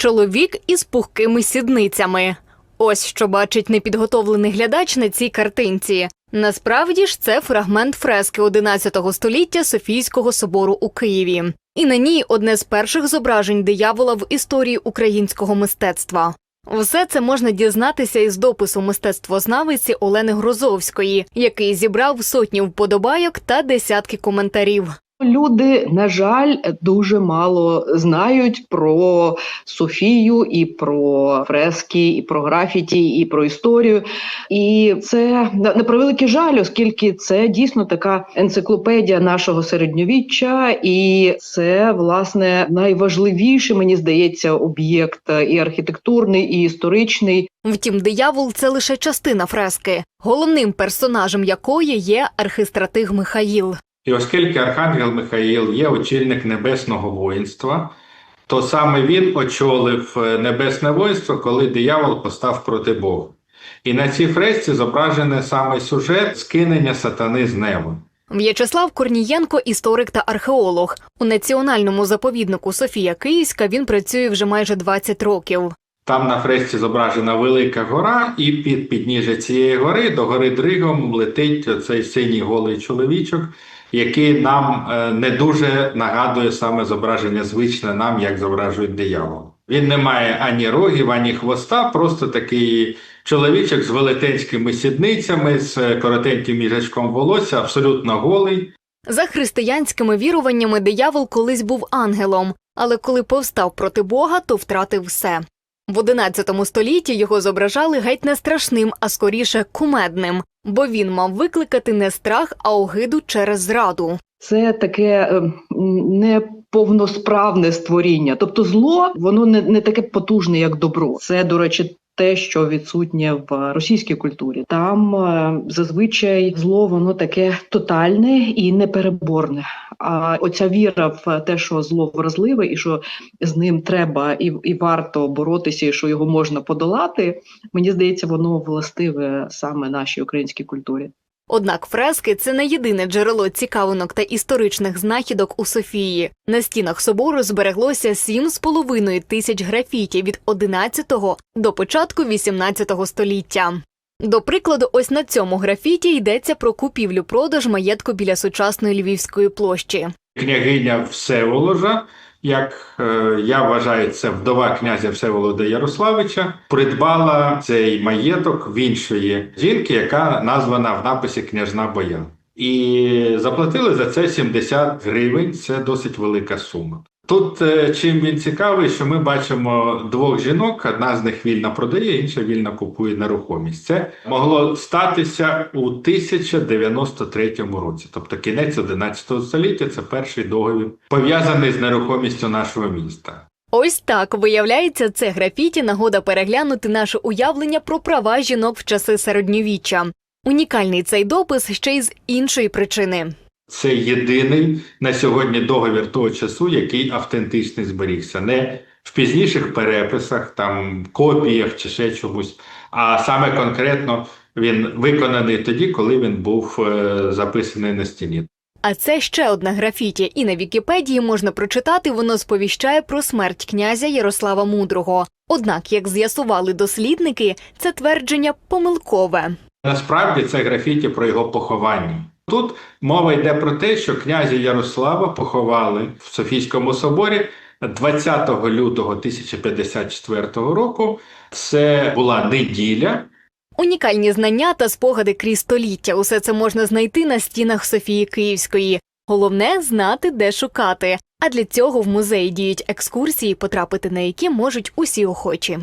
чоловік із пухкими сідницями. Ось що бачить непідготовлений глядач на цій картинці. Насправді ж це фрагмент фрески 11 століття Софійського собору у Києві. І на ній одне з перших зображень диявола в історії українського мистецтва. Все це можна дізнатися із допису мистецтвознавиці Олени Грозовської, який зібрав сотні вподобайок та десятки коментарів. Люди, на жаль, дуже мало знають про Софію і про фрески, і про графіті, і про історію. І це на превеликий жаль, оскільки це дійсно така енциклопедія нашого середньовіччя, і це власне найважливіший, мені здається, об'єкт і архітектурний, і історичний. Втім, диявол це лише частина фрески, головним персонажем якої є архистратиг Михаїл. І оскільки Архангел Михаїл є очільник небесного воїнства, то саме він очолив е, небесне воїнство, коли диявол постав проти Бога. І на цій фресці зображений саме сюжет скинення сатани з неба. В'ячеслав Корнієнко історик та археолог. У національному заповіднику Софія Київська він працює вже майже 20 років. Там на фресці зображена велика гора, і під підніжжя цієї гори до гори Дригом летить цей синій голий чоловічок, який нам е, не дуже нагадує саме зображення звичне нам, як зображують диявол. Він не має ані рогів, ані хвоста, просто такий чоловічок з велетенськими сідницями, з коротеньким їжачком волосся, абсолютно голий. За християнськими віруваннями диявол колись був ангелом, але коли повстав проти Бога, то втратив все. В XI столітті його зображали геть не страшним, а скоріше кумедним, бо він мав викликати не страх, а огиду через зраду. Це таке е, неповносправне створіння. Тобто, зло воно не, не таке потужне, як добро. Це, до речі, те, що відсутнє в російській культурі. Там е, зазвичай зло воно таке тотальне і непереборне. А оця віра в те, що зло вразливе, і що з ним треба і, і варто боротися, і що його можна подолати. Мені здається, воно властиве саме нашій українській культурі. Однак фрески це не єдине джерело цікавинок та історичних знахідок у Софії. На стінах собору збереглося 7,5 тисяч графіті від 11 до початку 18 століття. До прикладу, ось на цьому графіті йдеться про купівлю-продаж маєтку біля сучасної Львівської площі. Княгиня Всеволожа, як е, я вважаю, це вдова князя Всеволода Ярославича, придбала цей маєток в іншої жінки, яка названа в написі княжна Боян. І заплатили за це 70 гривень, це досить велика сума. Тут е, чим він цікавий, що ми бачимо двох жінок, одна з них вільно продає, інша вільно купує нерухомість. Це могло статися у 1093 році, тобто кінець 11 століття. Це перший договір пов'язаний з нерухомістю нашого міста. Ось так виявляється, це графіті нагода переглянути наше уявлення про права жінок в часи середньовіччя. Унікальний цей допис ще й з іншої причини. Це єдиний на сьогодні договір того часу, який автентичний зберігся. Не в пізніших переписах, там копіях чи ще чомусь, а саме конкретно він виконаний тоді, коли він був е, записаний на стіні. А це ще одне графіті, і на Вікіпедії можна прочитати, воно сповіщає про смерть князя Ярослава Мудрого. Однак, як з'ясували дослідники, це твердження помилкове. Насправді це графіті про його поховання. Тут мова йде про те, що князя Ярослава поховали в Софійському соборі 20 лютого 1054 року. Це була неділя. Унікальні знання та спогади крізь століття. Усе це можна знайти на стінах Софії Київської. Головне знати, де шукати. А для цього в музеї діють екскурсії, потрапити на які можуть усі охочі.